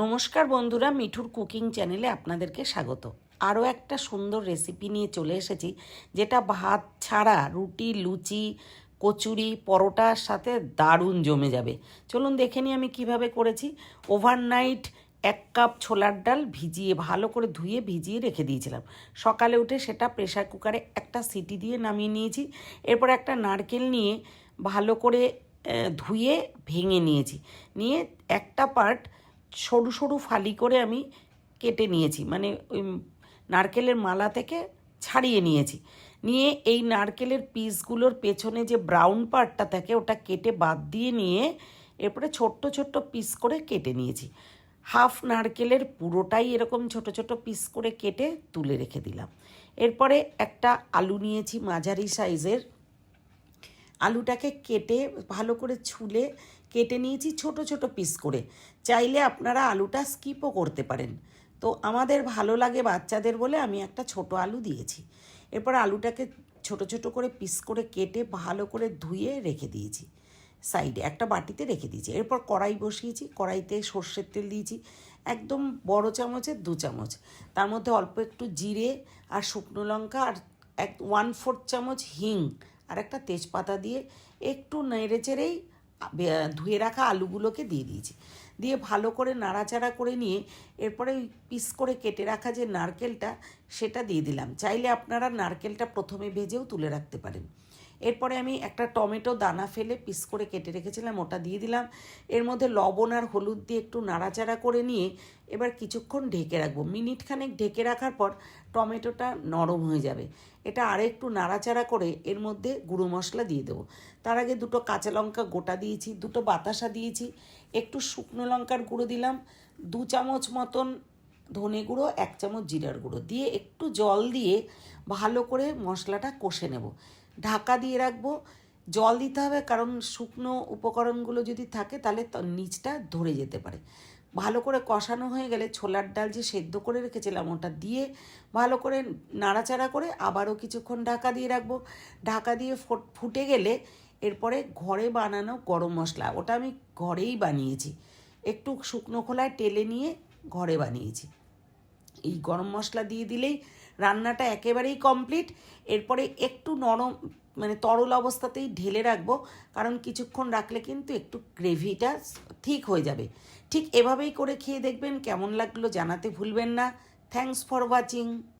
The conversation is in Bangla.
নমস্কার বন্ধুরা, মিঠুর কুকিং চ্যানেলে আপনাদেরকে স্বাগত। আরও একটা সুন্দর রেসিপি নিয়ে চলে এসেছি, যেটা ভাত ছাড়া রুটি, লুচি, কচুরি, পরোটার সাথে দারুণ জমে যাবে। চলুন দেখে নিই আমি কীভাবে করেছি। ওভারনাইট এক কাপ ছোলার ডাল ভিজিয়ে, ভালো করে ধুয়ে ভিজিয়ে রেখে দিয়েছিলাম। সকালে উঠে সেটা প্রেসার কুকারে একটা সিটি দিয়ে নামিয়ে নিয়েছি। এরপর একটা নারকেল নিয়ে ভালো করে ধুয়ে ভেঙে নিয়েছি। নিয়ে একটা পার্ট সরু সরু ফালি করে আমি কেটে নিয়েছি। মানে ওই নারকেলের মালা থেকে ছাড়িয়ে নিয়েছি। নিয়ে এই নারকেলের পিসগুলোর পেছনে যে ব্রাউন পার্টটা থাকে, ওটা কেটে বাদ দিয়ে নিয়ে এরপরে ছোট্ট ছোট্ট পিস করে কেটে নিয়েছি। হাফ নারকেলের পুরোটাই এরকম ছোট ছোট পিস করে কেটে তুলে রেখে দিলাম। এরপরে একটা আলু নিয়েছি মাঝারি সাইজের। আলুটাকে কেটে ভালো করে ছুলে কেটে নিয়েছি ছোট ছোট পিস করে। চাইলে আপনারা আলুটা স্কিপও করতে পারেন। তো আমাদের ভালো লাগে বাচ্চাদের বলে আমি একটা ছোট আলু দিয়েছি। এরপর আলুটাকে ছোট ছোট করে পিস করে কেটে ভালো করে ধুয়ে রেখে দিয়েছি। সাইডে একটা বাটিতে রেখে দিয়েছি। এরপর কড়াই বসিয়েছি। কড়াইতে সর্ষের তেল দিয়েছি। একদম বড় চামচের দু চামচ। তার মধ্যে অল্প একটু জিরে আর শুকনো লঙ্কা আর এক ওয়ান ফোর্থ চামচ হিং আর একটা তেজপাতা দিয়ে একটু নেড়ে চেড়েই ধুয়ে রাখা আলুগুলোকে দিয়ে দিয়েছি। দিয়ে ভালো করে নাড়াচাড়া করে নিয়ে এরপরে পিস করে কেটে রাখা যে নারকেলটা, সেটা দিয়ে দিলাম। চাইলে আপনারা নারকেলটা প্রথমে ভেজেও তুলে রাখতে পারেন। এরপরে আমি একটা টমেটো দানা ফেলে পিস করে কেটে রেখেছিলাম, ওটা দিয়ে দিলাম। এর মধ্যে লবণ আর হলুদ দিয়ে একটু নাড়াচাড়া করে নিয়ে এবার কিছুক্ষণ ঢেকে রাখব। মিনিট খানেক ঢেকে রাখার পর টমেটোটা নরম হয়ে যাবে। এটা আর একটু নাড়াচাড়া করে এর মধ্যে গুঁড়ো মশলা দিয়ে দেবো। তার আগে দুটো কাঁচা লঙ্কা গোটা দিয়েছি, দুটো বাতাসা দিয়েছি, একটু শুকনো লঙ্কার গুঁড়ো দিলাম, দু চামচ মতন ধনে গুঁড়ো, এক চামচ জিরার গুঁড়ো। দিয়ে একটু জল দিয়ে ভালো করে মশলাটা কষে নেব। ঢাকা দিয়ে রাখব। জল দিতে হবে কারণ শুকনো উপকরণগুলো যদি থাকে তাহলে নিচটা ধরে যেতে পারে। ভালো করে কষানো হয়ে গেলে ছোলার ডাল যে সেদ্ধ করে রেখেছিলাম ওটা দিয়ে ভালো করে নাড়াচাড়া করে আবারও কিছুক্ষণ ঢাকা দিয়ে রাখব। ঢাকা দিয়ে ফুটে গেলে এরপরে ঘরে বানানো গরম মশলা, ওটা আমি ঘরেই বানিয়েছি। একটু শুকনো খোলায় টেলে নিয়ে ঘরে বানিয়েছি। এই গরম মশলা দিয়ে দিলেই রান্নাটা একেবারেই কমপ্লিট এরপরে একটু নরম মানে তরল অবস্থাতেই ঢেলে রাখব, কারণ কিছুক্ষণ রাখলে কিন্তু একটু গ্রেভিটা ঠিক হয়ে যাবে। ঠিক এভাবেই করে খেয়ে দেখবেন, কেমন লাগল জানাতে ভুলবেন না। Thanks for watching